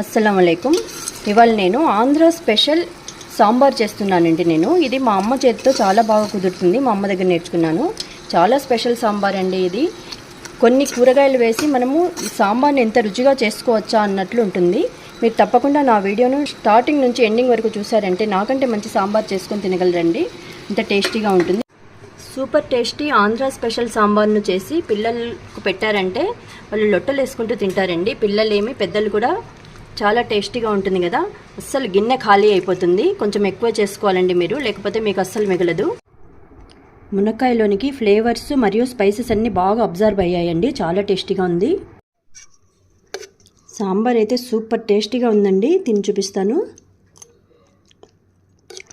అస్సలం అయికం ఇవాళ నేను ఆంధ్ర స్పెషల్ సాంబార్ చేస్తున్నానండి నేను. ఇది మా అమ్మ చేతితో చాలా బాగా కుదురుతుంది. మా అమ్మ దగ్గర నేర్చుకున్నాను. చాలా స్పెషల్ సాంబార్ అండి ఇది. కొన్ని కూరగాయలు వేసి మనము ఈ సాంబార్ని ఎంత రుచిగా చేసుకోవచ్చా అన్నట్లు ఉంటుంది. మీరు తప్పకుండా నా వీడియోను స్టార్టింగ్ నుంచి ఎండింగ్ వరకు చూసారంటే నాకంటే మంచి సాంబార్ చేసుకొని తినగలరండి. అంత టేస్టీగా ఉంటుంది. సూపర్ టేస్టీ ఆంధ్ర స్పెషల్ సాంబార్ను చేసి పిల్లలకు పెట్టారంటే వాళ్ళు లొట్టలు వేసుకుంటూ తింటారండి. పిల్లలేమి పెద్దలు కూడా చాలా టేస్టీగా ఉంటుంది కదా. అస్సలు గిన్నె ఖాళీ అయిపోతుంది. కొంచెం ఎక్కువ చేసుకోవాలండి మీరు లేకపోతే మీకు అస్సలు మిగలదు. మునక్కాయలోనికి ఫ్లేవర్స్ మరియు స్పైసెస్ అన్నీ బాగా అబ్జర్వ్ అయ్యాయండి. చాలా టేస్టీగా ఉంది. సాంబార్ అయితే సూపర్ టేస్టీగా ఉందండి. తిని చూపిస్తాను.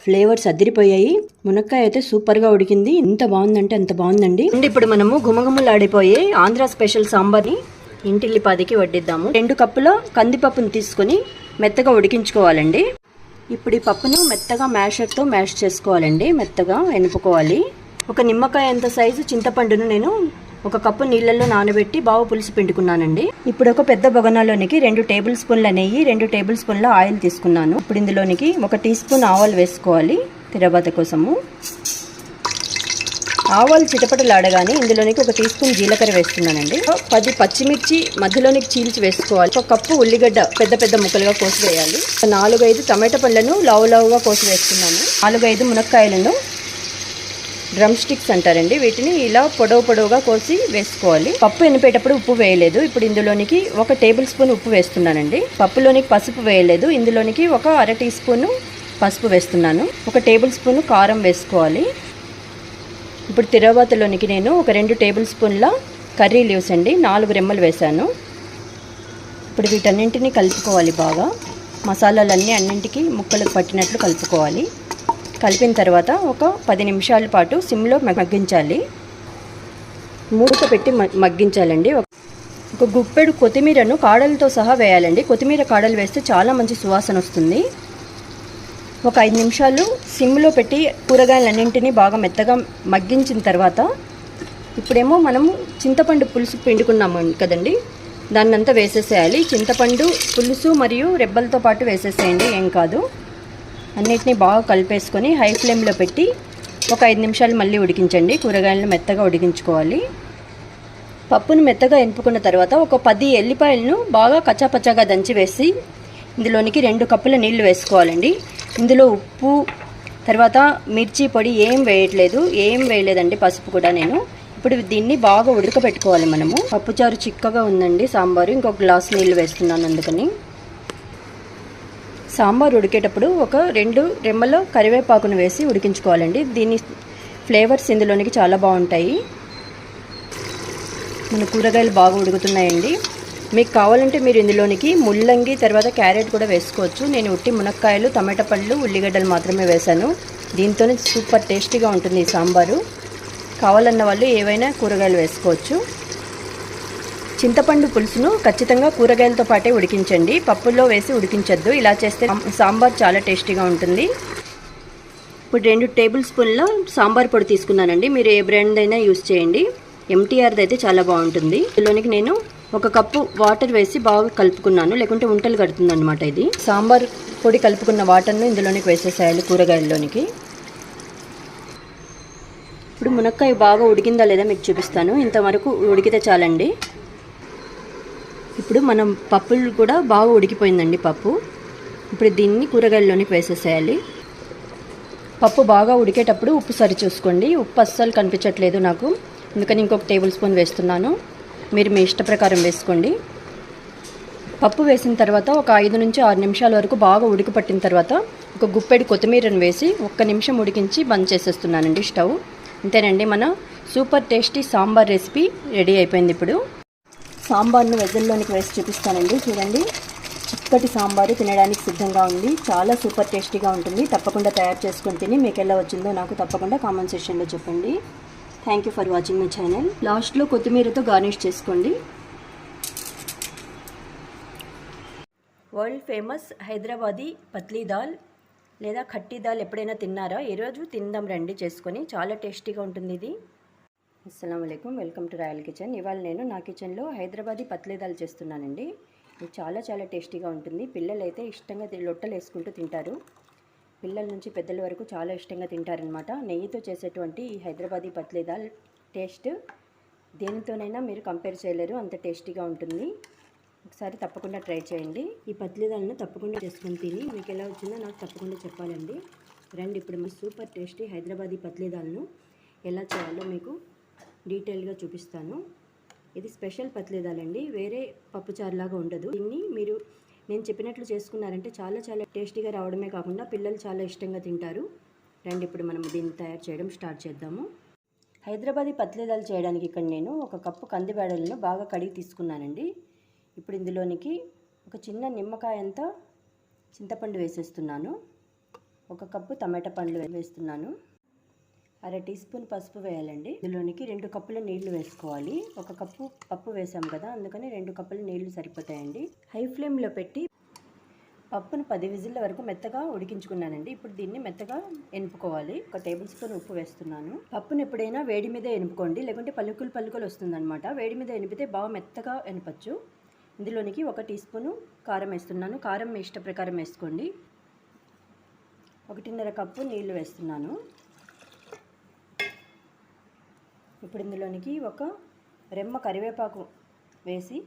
ఫ్లేవర్స్ అదిరిపోయాయి. మునక్కాయ అయితే సూపర్గా ఉడికింది. ఎంత బాగుందంటే అంత బాగుందండి. అండ్ ఇప్పుడు మనము గుమగుమలాడిపోయే ఆంధ్ర స్పెషల్ సాంబార్ని ఇంటిల్లిపాదికి వడ్డిద్దాము. రెండు కప్పుల కందిపప్పును తీసుకొని మెత్తగా ఉడికించుకోవాలండి. ఇప్పుడు ఈ పప్పును మెత్తగా మ్యాషర్తో మ్యాష్ చేసుకోవాలండి. మెత్తగా ఎనుపుకోవాలి. ఒక నిమ్మకాయ ఎంత సైజు చింతపండును నేను ఒక కప్పు నీళ్ళల్లో నానబెట్టి బాగా పులుసు పిండుకున్నానండి. ఇప్పుడు ఒక పెద్ద బొగనాలోనికి రెండు టేబుల్ స్పూన్ల నెయ్యి రెండు టేబుల్ స్పూన్ల ఆయిల్ తీసుకున్నాను. ఇప్పుడు ఇందులోనికి ఒక టీ స్పూన్ ఆవాలు వేసుకోవాలి తిరబాత కోసము. ఆవాలు చిటపటలాడగానే ఇందులోనికి ఒక టీ స్పూన్ జీలకర్ర వేస్తున్నానండి. పది పచ్చిమిర్చి మధ్యలోనికి చీల్చి వేసుకోవాలి. ఒక కప్పు ఉల్లిగడ్డ పెద్ద పెద్ద ముక్కలుగా కోసి వేయాలి నాలుగైదు టమాటా పళ్ళను లావు లావుగా కోసి వేస్తున్నాను నాలుగైదు మునక్కాయలను డ్రమ్ స్టిక్స్ అంటారండి. వీటిని ఇలా పొడవు పొడవుగా కోసి వేసుకోవాలి. పప్పు ఎనిపేటప్పుడు ఉప్పు వేయలేదు. ఇప్పుడు ఇందులోనికి ఒక టేబుల్ స్పూన్ ఉప్పు వేస్తున్నానండి. పప్పులోనికి పసుపు వేయలేదు. ఇందులోనికి ఒక అర టీ స్పూను పసుపు వేస్తున్నాను. ఒక టేబుల్ స్పూన్ కారం వేసుకోవాలి. ఇప్పుడు తిరవాతలోనికి నేను ఒక రెండు టేబుల్ స్పూన్ల కర్రీ లీవ్స్ అండి. నాలుగు రెమ్మలు వేశాను. ఇప్పుడు వీటన్నింటినీ కలుపుకోవాలి బాగా. మసాలాలన్నీ అన్నింటికి ముక్కలకు పట్టినట్లు కలుపుకోవాలి. కలిపిన తర్వాత ఒక పది నిమిషాల పాటు సిమ్లో మగ్గించాలి. మూత పెట్టి మగ్గించాలండి. ఒక గుప్పెడు కొత్తిమీరను కాడలతో సహా వేయాలండి. కొత్తిమీర కాడలు వేస్తే చాలా మంచి సువాసన వస్తుంది. ఒక ఐదు నిమిషాలు సిమ్లో పెట్టి కూరగాయలన్నింటినీ బాగా మెత్తగా మగ్గించిన తర్వాత ఇప్పుడేమో మనము చింతపండు పులుసు పిండుకున్నాము కదండి. దాన్ని అంతా వేసేసేయాలి. చింతపండు పులుసు మరియు రెబ్బలతో పాటు వేసేసేయండి. ఏం కాదు. అన్నిటినీ బాగా కలిపేసుకొని హై ఫ్లేమ్లో పెట్టి ఒక ఐదు నిమిషాలు మళ్ళీ ఉడికించండి. కూరగాయలను మెత్తగా ఉడికించుకోవాలి. పప్పును మెత్తగా ఎంపుకున్న తర్వాత ఒక పది ఎల్లిపాయలను బాగా కచ్చాపచ్చాగా దంచి వేసి ఇందులోనికి రెండు కప్పుల నీళ్ళు వేసుకోవాలండి. ఇందులో ఉప్పు తర్వాత మిర్చి పొడి ఏం వేయట్లేదు. ఏం వేయలేదండి పసుపు కూడా నేను. ఇప్పుడు దీన్ని బాగా ఉడకబెట్టుకోవాలి మనము. పప్పుచారు చిక్కగా ఉందండి సాంబారు. ఇంకొక గ్లాస్ నీళ్ళు వేస్తున్నాను అందుకని. సాంబార్ ఉడికేటప్పుడు ఒక రెండు రెమ్మల కరివేపాకును వేసి ఉడికించుకోవాలండి. దీని ఫ్లేవర్స్ ఇందులోనికి చాలా బాగుంటాయి. మన కూరగాయలు బాగా ఉడుకుతున్నాయండి. మీకు కావాలంటే మీరు ఇందులోనికి ముల్లంగి తర్వాత క్యారెట్ కూడా వేసుకోవచ్చు. నేను ఉట్టి మునక్కాయలు టమాటా పళ్ళు ఉల్లిగడ్డలు మాత్రమే వేశాను. దీంతోనే సూపర్ టేస్టీగా ఉంటుంది ఈ సాంబారు. కావాలన్న వాళ్ళు ఏవైనా కూరగాయలు వేసుకోవచ్చు. చింతపండు పులుసును ఖచ్చితంగా కూరగాయలతో పాటే ఉడికించండి. పప్పుల్లో వేసి ఉడికించద్దు. ఇలా చేస్తే సాంబార్ చాలా టేస్టీగా ఉంటుంది. ఇప్పుడు రెండు టేబుల్ స్పూన్ల సాంబార్ పొడి తీసుకున్నానండి. మీరు ఏ బ్రాండ్ అయినా యూస్ చేయండి. ఎంటీఆర్ది అయితే చాలా బాగుంటుంది. ఇందులోనికి నేను ఒక కప్పు వాటర్ వేసి బాగా కలుపుకున్నాను. లేకుంటే ఉంటలు కడుతుంది అనమాట ఇది. సాంబార్ పొడి కలుపుకున్న వాటర్ను ఇందులోనికి వేసేసేయాలి కూరగాయల్లోనికి. ఇప్పుడు మునక్కాయ బాగా ఉడికిందా లేదా మీకు చూపిస్తాను. ఇంతవరకు ఉడికితే చాలండి. ఇప్పుడు మనం పప్పులు కూడా బాగా ఉడికిపోయిందండి పప్పు. ఇప్పుడు దీన్ని కూరగాయల్లోనికి వేసేసేయాలి. పప్పు బాగా ఉడికేటప్పుడు ఉప్పు సరి చూసుకోండి ఉప్పు అస్సలు కనిపించట్లేదు నాకు. అందుకని ఇంకొక టేబుల్ స్పూన్ వేస్తున్నాను. మీరు మీ ఇష్ట ప్రకారం వేసుకోండి. పప్పు వేసిన తర్వాత ఒక ఐదు నుంచి ఆరు నిమిషాల వరకు బాగా ఉడికి పట్టిన తర్వాత ఒక గుప్పెడు కొత్తిమీరను వేసి ఒక్క నిమిషం ఉడికించి బంద్ చేసేస్తున్నానండి స్టవ్. అంతేనండి మన super tasty sambar recipe ready అయిపోయింది ఇప్పుడు. సాంబార్ను వెజల్లోనికి వేసి చూపిస్తానండి. చూడండి. చిక్కటి సాంబారు తినడానికి సిద్ధంగా ఉంది. చాలా సూపర్ టేస్టీగా ఉంటుంది. తప్పకుండా తయారు చేసుకొని తిని మీకు ఎలా వచ్చిందో నాకు తప్పకుండా కామెంట్ సెక్షన్లో చెప్పండి. Thank you for watching my channel లాస్ట్లో కొత్తిమీరతో గార్నిష్ చేసుకోండి. వరల్డ్ ఫేమస్ హైదరాబాదీ పత్లీ దాల్ లేదా ఖట్టి దాల్ ఎప్పుడైనా తిన్నారా? ఈరోజు తిందాం రండి చేసుకొని. చాలా టేస్టీగా ఉంటుంది ఇది. అస్సలం వెల్కమ్ టు రాయల్ కిచెన్. ఇవాళ నేను నా కిచెన్లో హైదరాబాదీ పత్లీ దాల్ చేస్తున్నానండి. ఇది చాలా చాలా టేస్టీగా ఉంటుంది. పిల్లలు అయితే ఇష్టంగా తి- లొట్టలు వేసుకుంటూ తింటారు. పిల్లల నుంచి పెద్దల వరకు చాలా ఇష్టంగా తింటారనమాట నెయ్యితో చేసేటువంటి ఈ హైదరాబాదీ పత్లీ దాల్ టేస్ట్ దేనితోనైనా మీరు కంపేర్ చేయలేరు. అంత టేస్టీగా ఉంటుంది. ఒకసారి తప్పకుండా ట్రై చేయండి. ఈ పత్లీదాలను తప్పకుండా చేసుకొని తిని మీకు ఎలా వచ్చిందో నాకు తప్పకుండా చెప్పాలండి. రండి ఇప్పుడు మీ సూపర్ టేస్టీ హైదరాబాదీ పత్లీ దాల్ను ఎలా చేయాలో మీకు డీటెయిల్గా చూపిస్తాను. ఇది స్పెషల్ పత్లేదాలండి వేరే పప్పుచారులాగా ఉండదు. దీన్ని మీరు నేను చెప్పినట్లు చేసుకున్నారంటే చాలా చాలా టేస్టీగా రావడమే కాకుండా పిల్లలు చాలా ఇష్టంగా తింటారు. రండి ఇప్పుడు మనం దీన్ని తయారు చేయడం స్టార్ట్ చేద్దాము. హైదరాబాదీ పత్లేదాలు చేయడానికి ఇక్కడ నేను ఒక కప్పు కందిబేడలను బాగా కడిగి తీసుకున్నానండి. ఇప్పుడు ఇందులోనికి ఒక చిన్న నిమ్మకాయ అంత చింతపండు వేసేస్తున్నాను. ఒక కప్పు టమాటా పండ్లు వేస్తున్నాను. అర టీ స్పూన్ పసుపు వేయాలండి. ఇందులోనికి రెండు కప్పుల నీళ్ళు వేసుకోవాలి. ఒక కప్పు పప్పు వేసాం కదా అందుకని రెండు కప్పుల నీళ్ళు సరిపోతాయండి. హై ఫ్లేమ్లో పెట్టి పప్పును పది విజిల్ల వరకు మెత్తగా ఉడికించుకున్నానండి. ఇప్పుడు దీన్ని మెత్తగా ఎనుపుకోవాలి. ఒక టేబుల్ స్పూన్ ఉప్పు వేస్తున్నాను. పప్పును ఎప్పుడైనా వేడి మీద ఎనుపుకోండి. లేకుంటే పలుకులు పలుకులు వస్తుందన్నమాట. వేడి మీద ఎనిపితే బాగా మెత్తగా ఎనపచ్చు. ఇందులోనికి ఒక టీ స్పూను కారం వేస్తున్నాను. కారం మీ ఇష్ట ప్రకారం వేసుకోండి. ఒకటిన్నర కప్పు నీళ్ళు వేస్తున్నాను. ఇప్పుడు ఇందులోనికి ఒక రెమ్మ కరివేపాకు వేసి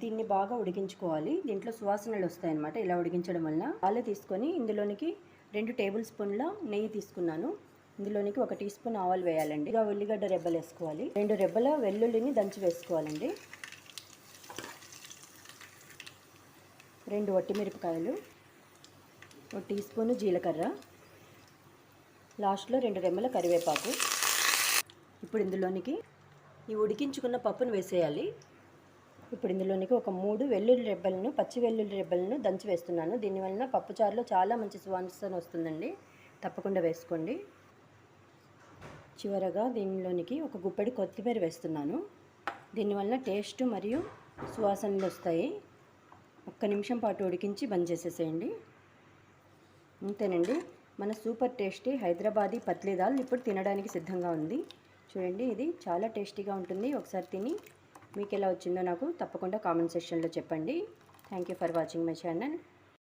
దీన్ని బాగా ఉడికించుకోవాలి. దీంట్లో సువాసనలు వస్తాయన్నమాట. ఇలా ఉడికించడం వల్ల పాలు తీసుకొని ఇందులోనికి రెండు టేబుల్ స్పూన్ల నెయ్యి తీసుకున్నాను. ఇందులోనికి ఒక టీ స్పూన్ ఆవాలు వేయాలండి. ఇక ఉల్లిగడ్డ రెబ్బలు వేసుకోవాలి. రెండు రెబ్బల వెల్లుల్లిని దంచి వేసుకోవాలండి. రెండు వట్టిమిరపకాయలు ఒక టీ స్పూన్ జీలకర్ర లాస్ట్లో రెండు రెమ్మల కరివేపాకు. ఇప్పుడు ఇందులోనికి ఈ ఉడికించుకున్న పప్పును వేసేయాలి. ఇప్పుడు ఇందులోనికి ఒక మూడు వెల్లుల్లి రెబ్బలను పచ్చి వెల్లుల్లి రెబ్బలను దంచి వేస్తున్నాను. దీనివలన పప్పుచారులో చాలా మంచి సువాసన వస్తుందండి. తప్పకుండా వేసుకోండి. చివరగా దీనిలోనికి ఒక గుప్పెడి కొత్తిమీర వేస్తున్నాను. దీనివలన టేస్ట్ మరియు సువాసనలు వస్తాయి. ఒక్క నిమిషం పాటు ఉడికించి బంద్ చేసేసేయండి. అంతేనండి మన సూపర్ టేస్టీ హైదరాబాదీ పత్లీ దాల్ ఇప్పుడు తినడానికి సిద్ధంగా ఉంది. చూడండి ఇది చాలా టేస్టీగా ఉంటుంది. ఒకసారి తిని మీకు ఎలా వచ్చిందో నాకు తప్పకుండా కామెంట్ సెక్షన్లో చెప్పండి. Thank you for watching my channel